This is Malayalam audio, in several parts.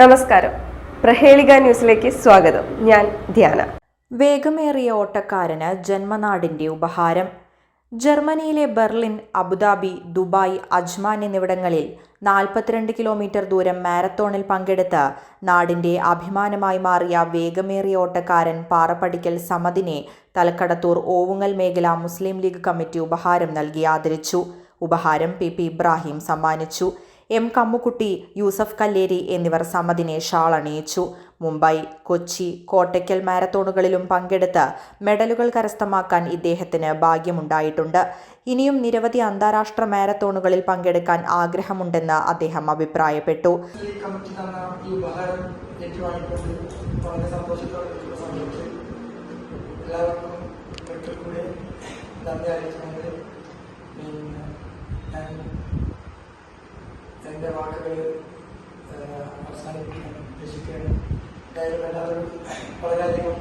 നമസ്കാരം. പ്രഹേളിക ന്യൂസിലേക്ക് സ്വാഗതം. ഞാൻ ധ്യാന. വേഗമേറിയ ഓട്ടക്കാരന് ജന്മനാടിന്റെ ഉപഹാരം. ജർമ്മനിയിലെ ബെർലിൻ അബുദാബി ദുബായ് അജ്മാൻ എന്നിവിടങ്ങളിൽ നാൽപ്പത്തിരണ്ട് കിലോമീറ്റർ ദൂരം മാരത്തോണിൽ പങ്കെടുത്ത് നാടിന്റെ അഭിമാനമായി മാറിയ വേഗമേറിയ ഓട്ടക്കാരൻ പാറപ്പടിക്കൽ സമദിനെ തലക്കടത്തൂർ ഓവുങ്ങൽ മേഖല മുസ്ലിം ലീഗ് കമ്മിറ്റി ഉപഹാരം നൽകി ആദരിച്ചു. ഉപഹാരം പി പി ഇബ്രാഹിം സമ്മാനിച്ചു. എം കമ്മുക്കുട്ടി യൂസഫ് കല്ലേരി എന്നിവർ സമ്മതിനെ ഷാൾ അണിയിച്ചു. മുംബൈ കൊച്ചി കോട്ടയ്ക്കൽ മാരത്തോണുകളിലും പങ്കെടുത്ത് മെഡലുകൾ കരസ്ഥമാക്കാൻ ഇദ്ദേഹത്തിന് ഭാഗ്യമുണ്ടായിട്ടുണ്ട്. ഇനിയും നിരവധി അന്താരാഷ്ട്ര മാരത്തോണുകളിൽ പങ്കെടുക്കാൻ ആഗ്രഹമുണ്ടെന്ന് അദ്ദേഹം അഭിപ്രായപ്പെട്ടു. ഈ എന്റെ വാക്കുകൾ അവസാനിപ്പിക്കാൻ ഉദ്ദേശിക്കുകയാണ്. എന്തായാലും എല്ലാവരും വളരെയധികം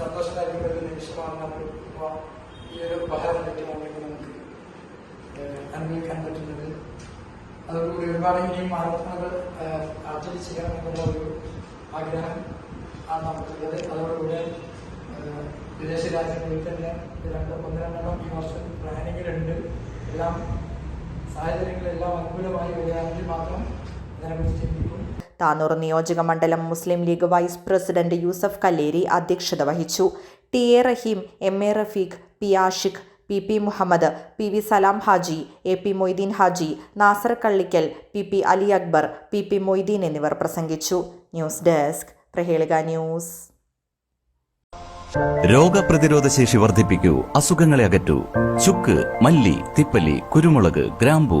സന്തോഷം നൽകുന്ന ഒരു ഈ ഒരു ഉപഹാരം ഏറ്റുവാങ്ങിയിട്ട് നമുക്ക് അനുഭവിക്കാൻ പറ്റുന്നത്. അതോടുകൂടി ഒരുപാട് ഇനിയും ആർജിച്ച് ചെയ്യണം എന്നുള്ള ഒരു ആഗ്രഹം ആണ് നമുക്കുള്ളത് അതോടുകൂടെ വിദേശ രാജ്യങ്ങളിൽ തന്നെ രണ്ട് ഒന്ന് രണ്ടെണ്ണം ഈ വർഷം പ്ലാനിങ്ങിലുണ്ട് എല്ലാം സാഹചര്യങ്ങളെല്ലാം അനുകൂലമായി വരികയാണെങ്കിൽ മാത്രം താനൂർ നിയോജക മണ്ഡലം Muslim League vice president Yusuf Kalleri അധ്യക്ഷത വഹിച്ചു. T A Rahim M A Rafeeq P Ashiq P P Muhammad P V Salam Haji A P Moideen Haji Nasar Kallikkal P P Ali Akbar P P Moideen എന്നിവർ പ്രസംഗിച്ചു. News desk Prahelika news. രോഗപ്രതിരോധ ശേഷി വർദ്ധിപ്പിക്കൂ അസുഖങ്ങളെ അകറ്റൂ. ചുക്ക് മല്ലി തിപ്പലി കുരുമുളക് ഗ്രാമ്പു